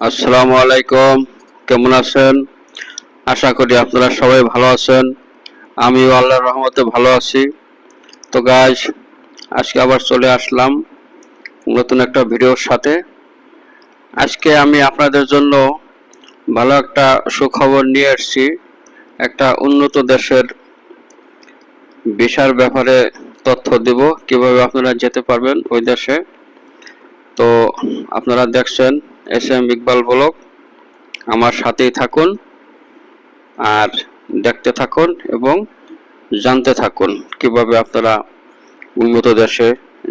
আসসালামু আলাইকুম কেমন আছেন? আশা করি আপনারা সবাই ভালো আছেন। আমিও আল্লাহর রহমতে ভালো আছি। তো গাছ আজকে আবার চলে আসলাম নতুন একটা ভিডিওর সাথে। আজকে আমি আপনাদের জন্য ভালো একটা সুখবর নিয়ে এসেছি একটা উন্নত দেশের ভিসার ব্যাপারে তথ্য দেব, কীভাবে আপনারা যেতে পারবেন ওই দেশে। তো আপনারা দেখছেন এস এম ইকবাল ব্লগ আমার সাথেই থাকুন আর দেখতে থাকুন এবং জানতে থাকুন কীভাবে আপনারা উন্নত দেশে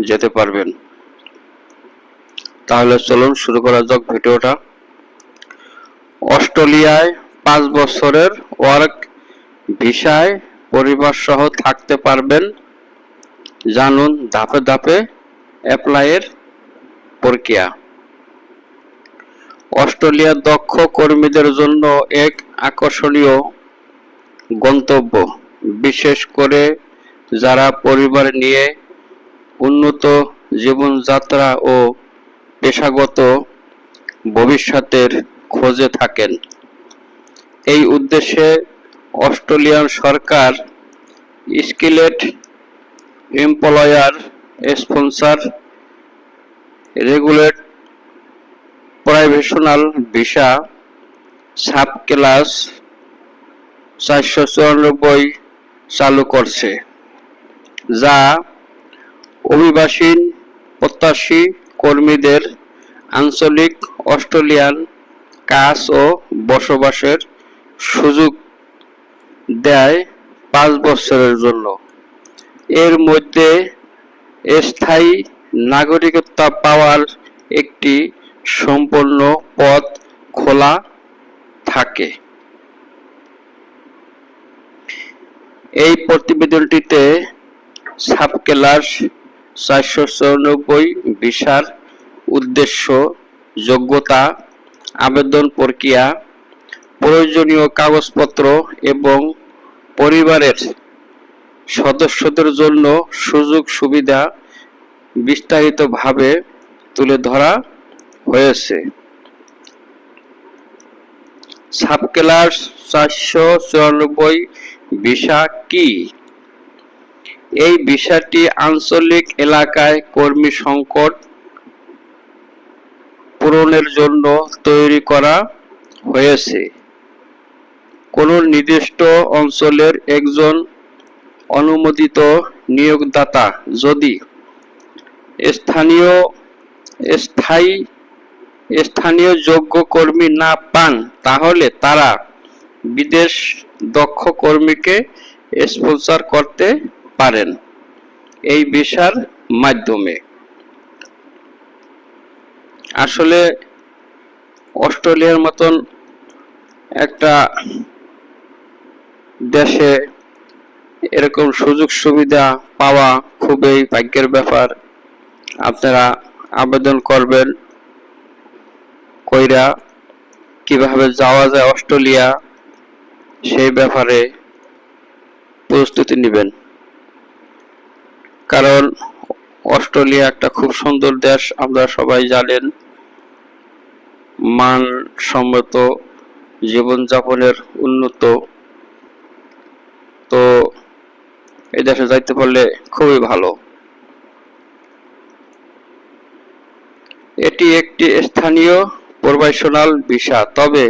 যেতে পারবেন। তাহলে চলুন শুরু করা যাক ভিডিওটা। অস্ট্রেলিয়ায় পাঁচ বছরের ওয়ার্ক ভিসায় পরিবার সহ থাকতে পারবেন। জানুন ধাপে ধাপে অ্যাপ্লাইয়ের প্রক্রিয়া। অস্ট্রেলিয়ার দক্ষ কর্মীদের জন্য এক আকর্ষণীয় গন্তব্য, বিশেষ করে যারা পরিবার নিয়ে উন্নত জীবনযাত্রা ও পেশাগত ভবিষ্যতের খোঁজে থাকেন। এই উদ্দেশ্যে অস্ট্রেলিয়ান সরকার স্কিলেট এমপ্লয়ার স্পন্সর রেগুলেট প্রাইভেশনাল ভিসা সাব ক্লাস চারশো চুরানব্বই চালু করছে, যা অভিবাসীন প্রত্যাশী কর্মীদের আঞ্চলিক অস্ট্রেলিয়ান কাজ ও বসবাসের সুযোগ দেয় পাঁচ বছরের জন্য। এর মধ্যে স্থায়ী নাগরিকত্ব পাওয়ার একটি সম্পূর্ণ পথ খোলা থাকে। এই প্রতিবেদনটিতে সাবক্লাস চারশো চৌরানব্বই ভিসার উদ্দেশ্য, যোগ্যতা, আবেদন প্রক্রিয়া, প্রয়োজনীয় কাগজপত্র এবং পরিবারের সদস্যদের জন্য সুযোগ সুবিধা বিস্তারিতভাবে তুলে ধরা হয়েছে। সাবক্লাস চারশো চুরানব্বই ভিসা কি? এই ভিসাটি আঞ্চলিক এলাকায় কর্মী সংকট পূরণের জন্য তৈরি করা হয়েছে। কোন নির্দিষ্ট অঞ্চলের একজন অনুমোদিত নিয়োগদাতা যদি স্থানীয় স্থায়ী স্থানীয় যোগ্য কর্মী না পান, তাহলে তারা বিদেশ দক্ষ কর্মীকে স্পন্সর করতে পারেন। এই ভিসার মাধ্যমে। আসলে অস্ট্রেলিয়ার মতন একটা দেশে এরকম সুযোগ সুবিধা পাওয়া খুবই ভাগ্যের ব্যাপার। আপনারা আবেদন করবেন কইরা কীভাবে যাওয়া যায় অস্ট্রেলিয়া, সেই ব্যাপারে প্রস্তুতি নেবেন। কারণ অস্ট্রেলিয়া একটা খুব সুন্দর দেশ, আমরা সবাই জানেন। মান মানসম্মত জীবনযাপনের উন্নত। তো এই দেশে যাইতে পারলে খুবই ভালো। এটি একটি স্থানীয় প্রফেশনাল ভিসা তবে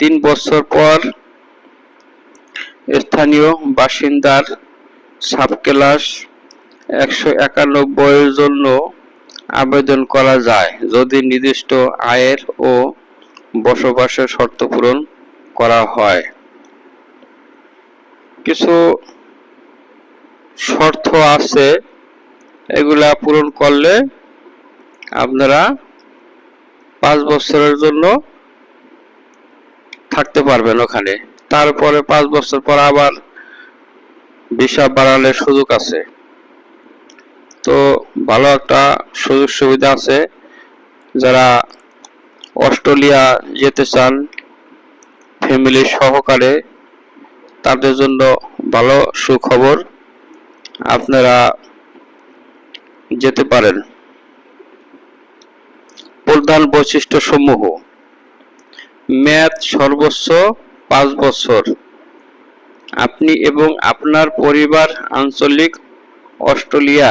তিন বছর পর স্থানীয় বাসিন্দার সাবক্লাস একশো একানব্বইয়ের জন্য আবেদন করা যায়, যদি নির্দিষ্ট আয়ের ও বসবাসের শর্ত পূরণ করা হয়। কিছু শর্ত আছে, এগুলা পূরণ করলে আপনারা পাঁচ বছরের জন্য থাকতে পারবেন ওখানে। তারপরে পাঁচ বছর পর আবার ভিসা বাড়ানোর সুযোগ আছে। তো ভালো একটা সুযোগ সুবিধা আছে। যারা অস্ট্রেলিয়া যেতে চান ফ্যামিলি সহকারে, তাদের জন্য ভালো সুখবর আপনারা যেতে পারেন। প্রধান বৈশিষ্ট্য সমূহ। মেয়াদ সর্বোচ্চ পাঁচ বছর। আপনি এবং আপনার পরিবার আঞ্চলিক অস্ট্রেলিয়া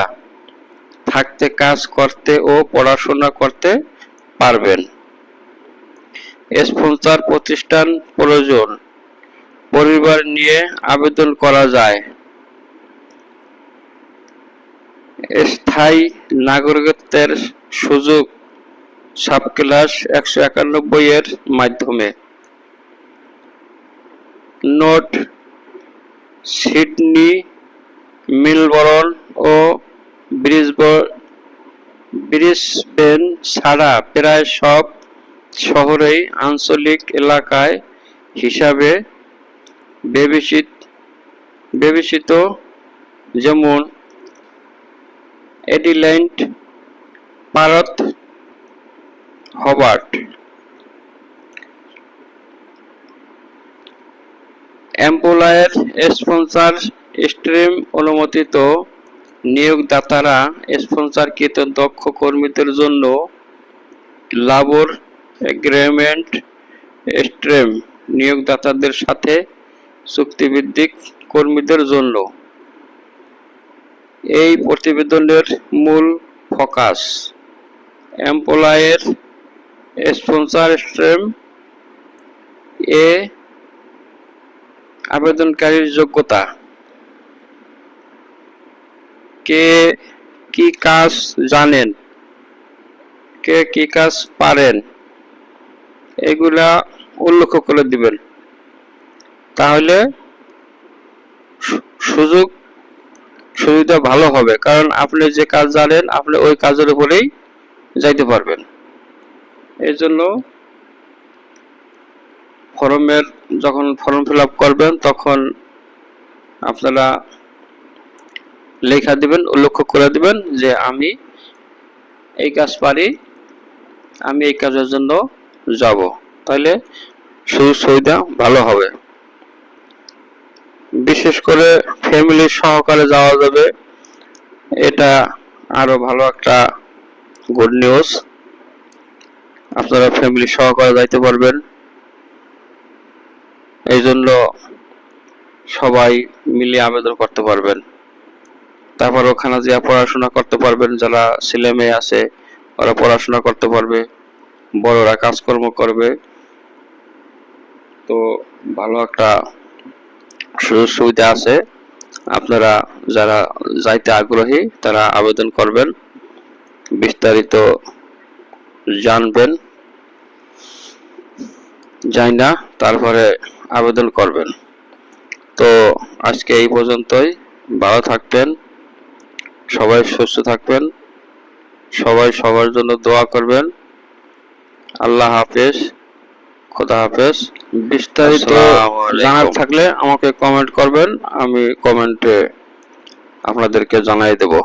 থাকতে, কাজ করতে ও পড়াশোনা করতে পারবেন। স্পন্সর প্রতিষ্ঠান প্রয়োজন। পরিবার নিয়ে আবেদন করা যায়। স্থায়ী নাগরিকত্বের সুযোগ সাব ক্লাস একশো একানব্বই এর মাধ্যমে। নোট, সিডনি, মিলবরন ও ব্রিসব- ব্রিসবেন ছাড়া প্রায় সব শহরেই আঞ্চলিক এলাকায় হিসাবে বিবেচিত বিবেচিত যেমন এডিল্যান্ড পারত হবার্ট এমপ্লয়ার স্পন্সর স্ট্রিম অনুমোদিত। নিয়োগদাতারা স্পন্সরকৃত দক্ষ কর্মীদের জন্য লাবর এগ্রিমেন্ট স্ট্রিম, নিয়োগদাতাদের সাথে চুক্তিভিত্তিক কর্মীদের জন্য। এই প্রতিবেদনের মূল ফোকাস। এমপ্লয়ের স্পন্সর স্ট্রিম এ আবেদনকারীর যোগ্যতা। কে কি কাজ জানেন? কে কি কাজ পারেন? এগুলা উল্লেখ করে দিবেন। তাহলে সুযোগ, সুবিধা ভালো হবে। কারণ আপনি যে কাজ জানেন, আপনি ওই কাজের উপরেই যাইতে পারবেন। এই জন্য ফর্মের যখন ফর্ম ফিল করবেন, তখন আপনারা লেখা দিবেন উল্লেখ করে দিবেন যে আমি এই কাজ পারি, আমি এই কাজের জন্য যাব। তাহলে সুবিধা ভালো হবে। বিশেষ করে ফ্যামিলি সহকারে যাওয়া যাবে, এটা আরও ভালো একটা গুড নিউজ আপনারা ফ্যামিলি সহকারে যাইতে পারবেন। এই জন্য সবাই মিলে আবেদন করতে পারবেন। তারপর ওখানে যে পড়াশোনা করতে পারবেন, যারা ছেলে মেয়ে আছে, ওরা পড়াশোনা করতে পারবে, বড়রা কাজকর্ম করবে। তো ভালো একটা সুযোগ সুবিধা আছে। আপনারা যারা যাইতে আগ্রহী, তারা আবেদন করবেন। বিস্তারিত জানবেন যাই না তারপরে আবেদন করবেন। তো আজকে এই পর্যন্তই। ভালো থাকবেন সবাই সুস্থ থাকবেন সবাই সবার জন্য দোয়া করবেন। আল্লাহ হাফেজ খোদা হাফেজ। বিস্তারিত জানার থাকলে আমাকে কমেন্ট করবেন আমি কমেন্টে আপনাদেরকে জানাই দেবো।